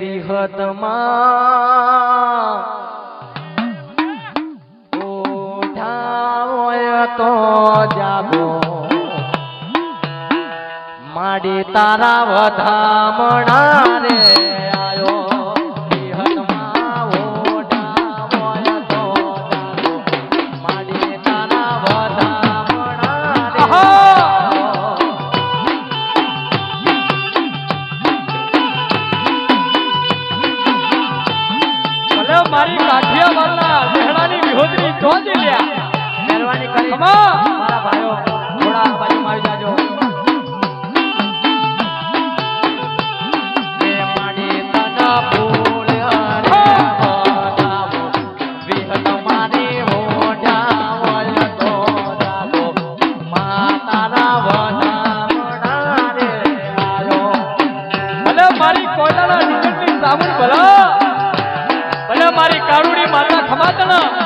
વિહતમાં ઉઠાવોય તો જાગો. માડી તારા વધામણા રે. મારી કાઠિયાવાડના લહેરાની વિહોદરી ચોંધી લ્યા. મહેરબાની કરી. મારા ભાઈઓ થોડા આ મારી જાજો. મારી કોયલાના નીકળની સાબુન ભલે. મારી કાળુડી માતા ખમાતણા